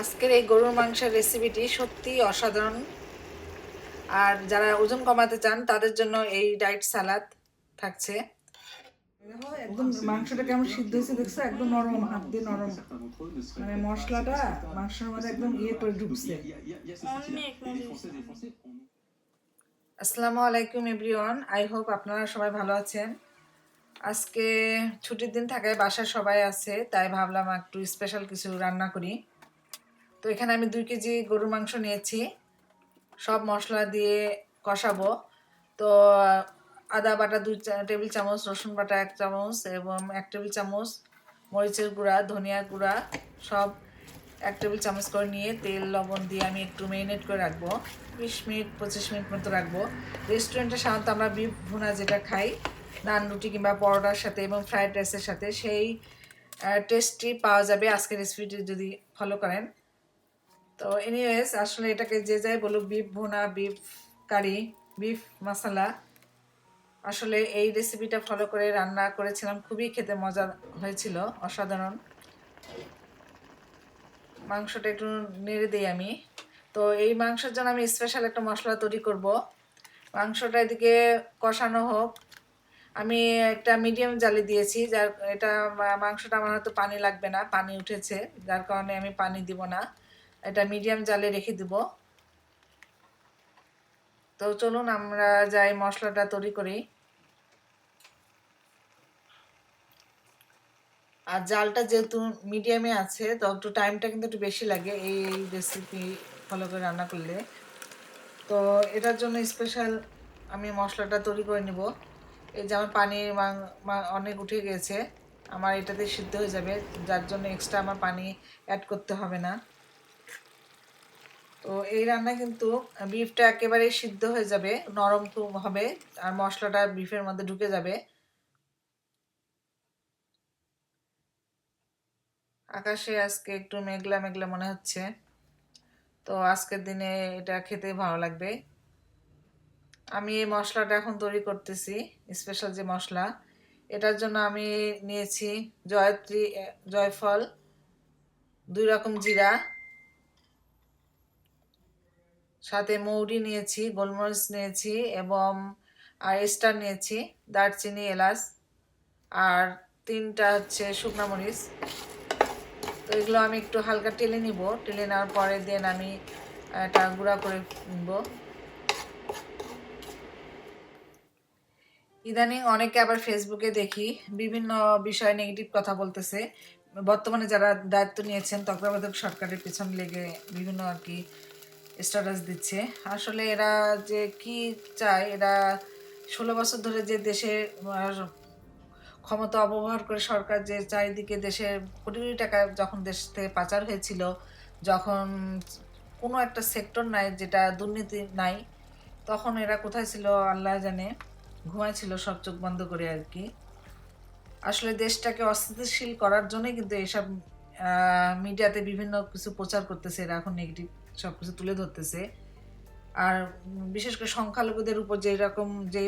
আজকের এই গরুর মাংসের রেসিপিটি সত্যি অসাধারণ। আর যারা ওজন কমাতে চান তাদের জন্য এই ডায়েট সালাদ থাকছে। একদম মাংসটা কেমন সিদ্ধ হয়েছে দেখছ? একদম নরম হাত দিয়ে নরম। মানে মশলাটা মাংসের মধ্যে একদম ইয়ে করে ঢুকছে। আসসালামু আলাইকুম এভরিওয়ান আই হোপ আপনারা সবাই ভালো আছেন। আজকে ছুটির দিন থাকায় বাসায় সবাই আছে তাই ভাবলাম একটু স্পেশাল কিছু রান্না করি। তো এখানে আমি দুই কেজি গরুর মাংস নিয়েছি। সব মশলা দিয়ে কষাবো। তো আদা বাটা দুই টেবিল চামচ, রসুন বাটা এক চামচ এবং এক টেবিল চামচ মরিচের গুঁড়া ধনিয়ার গুঁড়া সব এক টেবিল চামচ করে নিয়ে তেল, লবণ দিয়ে আমি একটু মেরিনেট করে রাখব। বিশ মিনিট, পঁচিশ মিনিট মতো রাখব। রেস্টুরেন্টে সাধারণত আমরা বিফ ভুনা যেটা খাই, নান, রুটি কিংবা পরোটার সাথে এবং ফ্রাইড রাইসের সাথে, সেই টেস্টটি পাওয়া যাবে। আজকের রেসিপিটি যদি ফলো করেন। তো এনিওয়েজ আসলে এটাকে যে যাই বলুক বিফ ভুনা বিফ কারি বিফ মশলা আসলে এই রেসিপিটা ফলো করে রান্না করেছিলাম। খুবই খেতে মজা হয়েছিল, অসাধারণ। মাংসটা একটু নেড়ে দিই আমি। তো এই মাংসের জন্য আমি স্পেশাল একটা মশলা তৈরি করব। মাংসটা এদিকে কষানো হোক। আমি একটা মিডিয়াম জালি দিয়েছি, যার, এটা মাংসটা আমার হয়তো পানি লাগবে না, পানি উঠেছে, যার কারণে আমি পানি দিব না। এটা মিডিয়াম জালে রেখে দিব। তো চলুন আমরা যাই মশলাটা তৈরি করি। আর জালটা যেহেতু মিডিয়ামে আছে, তো একটু টাইমটা কিন্তু একটু বেশি লাগে এই রেসিপি ফলো করে রান্না করলে। তো এটার জন্য স্পেশাল আমি মশলাটা তৈরি করে নিব। এই যে আমার পানি অনেক উঠে গেছে। আমার এটাতে সিদ্ধ হয়ে যাবে, যার জন্য এক্সট্রা আমার পানি অ্যাড করতে হবে না। তো এই রান্না কিন্তু বিফটা একেবারে সিদ্ধ হয়ে যাবে, নরম হবে, আর মশলাটা বিফের মধ্যে ঢুকে যাবে। আকাশে আজকে একটু মেঘলা মেঘলা মনে হচ্ছে, তো আজকের দিনে এটা খেতে ভালো লাগবে। আমি এই মশলাটা এখন তৈরি করতেছি স্পেশাল যে মশলা, এটার জন্য আমি নিয়েছি জয়ত্রী জয়ফল, দুই রকম জিরা সাথে মৌরি নিয়েছি, গোলমরিচ নিয়েছি এবং আর নিয়েছি, দারচিনি, এলাচ আর তিনটা হচ্ছে শুকনো মরিচ। তো এগুলো আমি একটু হালকা টেলে নিব। টেলে নেওয়ার পরে দেন আমি এটা গুঁড়া করে নিব। ইদানিং অনেকে আবার ফেসবুকে দেখি, বিভিন্ন বিষয়ে নেগেটিভ কথা বলতেছে। বর্তমানে যারা দায়িত্ব নিয়েছেন তত্ত্বাবধায়ক সরকারের পেছনে লেগে বিভিন্ন আর কি স্ট্যাটাস দিচ্ছে। আসলে এরা যে কি চায়, এরা ষোলো বছর ধরে যে দেশে ক্ষমতা অপব্যবহার করে সরকার যে চারিদিকে দেশের কোটি কোটি টাকা যখন দেশ থেকে পাচার হয়েছিল, যখন কোনো একটা সেক্টর নাই, যেটা দুর্নীতি নাই, তখন এরা কোথায় ছিল আল্লাহ জানে। ঘুমাইছিল সব চোখ বন্ধ করে আর কি। আসলে দেশটাকে অস্থিতিশীল করার জন্যই কিন্তু এইসব মিডিয়াতে বিভিন্ন কিছু প্রচার করতেছে, এরা এখন নেগেটিভ সব কিছু তুলে ধরতেছে। আর বিশেষ করে সংখ্যালঘুদের উপর যে রকম যে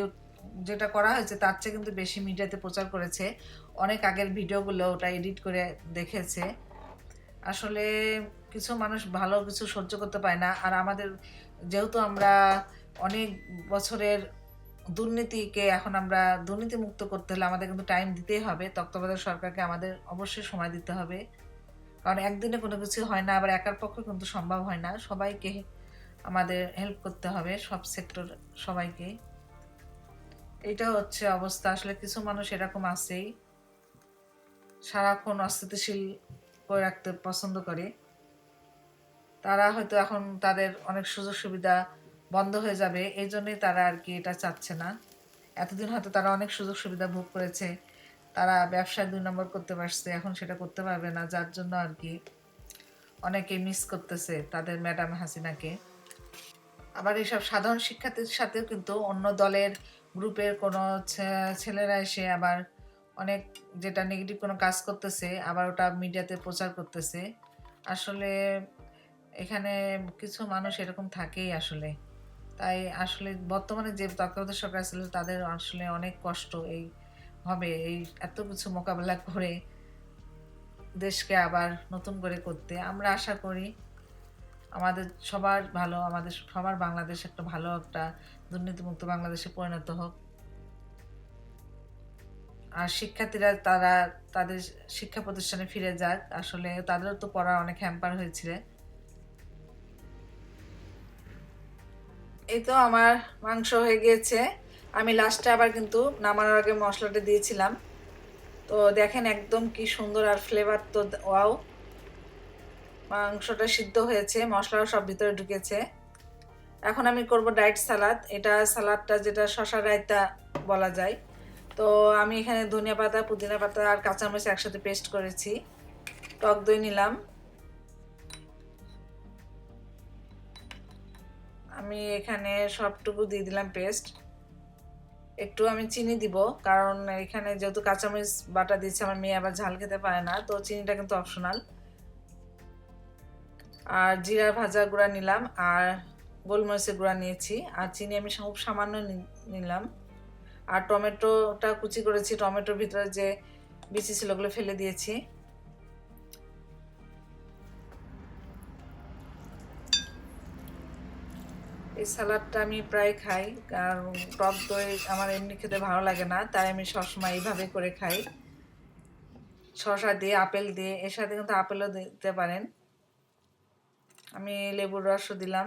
যেটা করা হয়েছে, তার চেয়ে কিন্তু বেশি মিডিয়াতে প্রচার করেছে। অনেক আগের ভিডিওগুলো ওটা এডিট করে দেখেছে। আসলে কিছু মানুষ ভালো কিছু সহ্য করতে পায় না। আর আমাদের যেহেতু আমরা অনেক বছরের দুর্নীতিকে এখন আমরা দুর্নীতি মুক্ত করতে হলে আমাদের কিন্তু টাইম দিতেই হবে। তত্ত্বাবধায়ক সরকারকে আমাদের অবশ্যই সময় দিতে হবে। কারণ একদিনে কোনো কিছু হয় না, আবার একার পক্ষে কিন্তু সম্ভব হয় না। সবাইকে আমাদের হেল্প করতে হবে, সব সেক্টর সবাইকে। এটা হচ্ছে অবস্থা। আসলে কিছু মানুষ এরকম আছেই, সারাক্ষণ অস্থিতিশীল করে রাখতে পছন্দ করে। তারা হয়তো এখন তাদের অনেক সুযোগ সুবিধা বন্ধ হয়ে যাবে, এই জন্যই তারা আর কি এটা চাচ্ছে না। এতদিন হয়তো তারা অনেক সুযোগ সুবিধা ভোগ করেছে। তারা ব্যবসায় দুই নম্বর করতে পারছে, এখন সেটা করতে পারবে না, যার জন্য আর কি অনেকে মিস করতেছে তাদের ম্যাডাম হাসিনাকে। আবার এইসব সাধারণ শিক্ষার্থীর সাথেও কিন্তু অন্য দলের গ্রুপের কোনো ছেলেরা এসে আবার অনেক যেটা নেগেটিভ কোনো কাজ করতেছে, আবার ওটা মিডিয়াতে প্রচার করতেছে। আসলে এখানে কিছু মানুষ এরকম থাকেই আসলে। তাই আসলে বর্তমানে যে তত্ত্বাবধায়ক সরকার ছিল তাদের আসলে অনেক কষ্ট এই হবে এই এত কিছু মোকাবেলা করে দেশকে আবার নতুন করে করতে। আমরা আশা করি আমাদের সবার ভালো, আমাদের সবার বাংলাদেশ একটা ভালো একটা দুর্নীতিমুক্ত বাংলাদেশে পরিণত হোক। আর শিক্ষার্থীরা তারা তাদের শিক্ষা প্রতিষ্ঠানে ফিরে যাক। আসলে তাদেরও তো পড়া অনেক হ্যাম্পার হয়েছিল এই তো আমার মাংস হয়ে গিয়েছে। আমি লাস্টে আবার কিন্তু নামানোর আগে মশলাটা দিয়েছিলাম। তো দেখেন একদম কি সুন্দর আর ফ্লেভার তো ওয়াও মাংসটা সিদ্ধ হয়েছে, মশলাও সব ভিতরে ঢুকেছে। এখন আমি করব ডায়েট সালাদ এটা সালাদটা যেটা শশা রায়তা বলা যায়। তো আমি এখানে ধনিয়া পাতা, পুদিনা পাতা আর কাঁচামরিচ একসাথে পেস্ট করেছি। টক দই নিলাম। আমি এখানে সবটুকু দিয়ে দিলাম পেস্ট একটু আমি চিনি দিব, কারণ এখানে যেহেতু কাঁচামরিচ বাটা দিচ্ছে আমার মেয়ে আবার ঝাল খেতে পারে না, তো চিনিটা কিন্তু অপশনাল আর জিরা ভাজা গুঁড়া নিলাম, আর গোলমরিচের গুঁড়া নিয়েছি, আর চিনি আমি খুব সামান্য নিলাম। আর টমেটোটা কুচি করেছি, টমেটোর ভিতরে যে বিচি ছিল ওগুলো ফেলে দিয়েছি। এই সালাডটা আমি প্রায় খাই, কারণ টক দই আমার এমনি খেতে ভালো লাগে না, তাই আমি সবসময় এইভাবে করে খাই। শসা দিয়ে, আপেল দিয়ে, এর সাথে কিন্তু আপেলও দিতে পারেন। আমি লেবুর রসও দিলাম।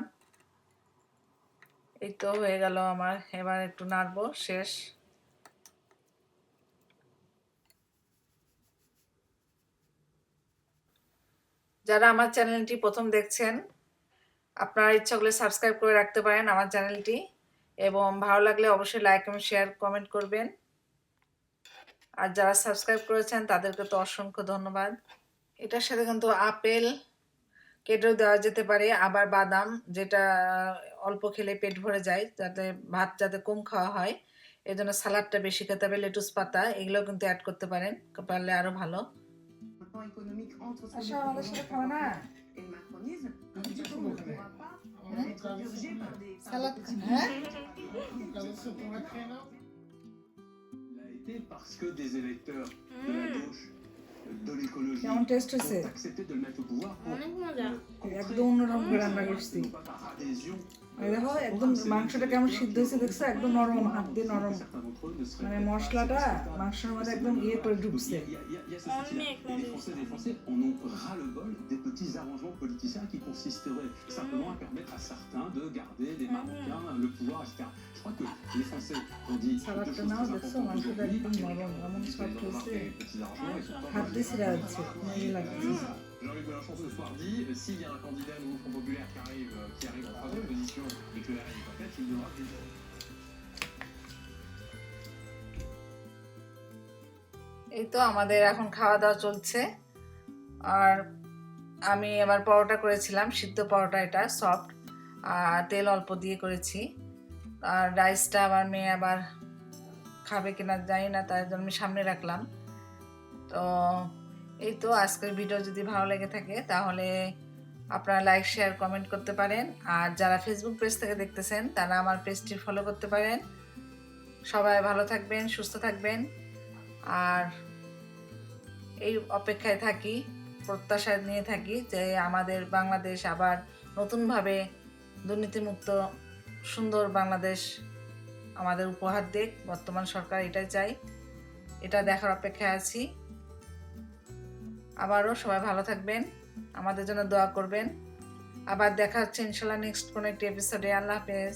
এই তো হয়ে গেল আমার, এবার একটু নাড়বো, শেষ। যারা আমার চ্যানেলটি প্রথম দেখছেন আপনারা ইচ্ছা করলে সাবস্ক্রাইব করে রাখতে পারেন আমার চ্যানেলটি এবং ভালো লাগলে অবশ্যই লাইক এবং শেয়ার কমেন্ট করবেন। আর যারা সাবস্ক্রাইব করেছেন তাদেরকে তো অসংখ্য ধন্যবাদ। এটার সাথে কিন্তু আপেল কেটেও দেওয়া যেতে পারে আবার বাদাম যেটা অল্প খেলে পেট ভরে যায় যাতে ভাত যাতে কম খাওয়া হয়। এই জন্য সালাডটা বেশি খেতে হবে লেটুস পাতা এগুলো কিন্তু অ্যাড করতে পারেন পারলে আরও ভালো। আচ্ছা আমাদের সাথে খাওয়া না? On ne pourra pas être purgé par des... par des petits Il a été parce que des électeurs de la gauche, de l'écologie, ont accepté de le mettre au pouvoir pour মানে ইয়ে est ont dit deux সালাদটা choses নাও très দেখছ importantes মাংসটা aujourd'hui. একদম নরম এমন Vous soft avez হয়েছে remarqué les petits arrangements, ils sont pas হাত দিয়ে ছিঁড়া যাচ্ছে মজা লাগছে Jean-Luc Mélenchon ce soir dit euh, s'il y a un candidat nouveau Front Populaire qui arrive, euh, qui arrive en troisième position et que le RN n'est pas fait, il devra déjouer. এই তো আমাদের এখন খাওয়া দাওয়া চলছে আর আমি এবার পরোটা করেছিলাম সিদ্ধ পরোটা এটা সফট আর তেল অল্প দিয়ে করেছি আর রাইসটা আমার মেয়ে আবার খাবে কিনা জানি না তাই জন্য আমি সামনে রাখলাম তো এই তো আজকের ভিডিও যদি ভালো লেগে থাকে, তাহলে আপনারা লাইক শেয়ার কমেন্ট করতে পারেন। আর যারা ফেসবুক পেজ থেকে দেখতেছেন, তারা আমার পেজটি ফলো করতে পারেন। সবাই ভালো থাকবেন, সুস্থ থাকবেন। আর এই অপেক্ষায় থাকি, প্রত্যাশা নিয়ে থাকি যে আমাদের বাংলাদেশ আবার নতুনভাবে দুর্নীতিমুক্ত, সুন্দর বাংলাদেশ আমাদের উপহার দিক। বর্তমান সরকার এটাই চাই। এটা দেখার অপেক্ষায় আছি। আবারও সবাই ভালো থাকবেন, আমাদের জন্য দোয়া করবেন। আবার দেখা হচ্ছে ইনশাল্লাহ নেক্সট কোনো একটি এপিসোডে আল্লাহ হাফেজ।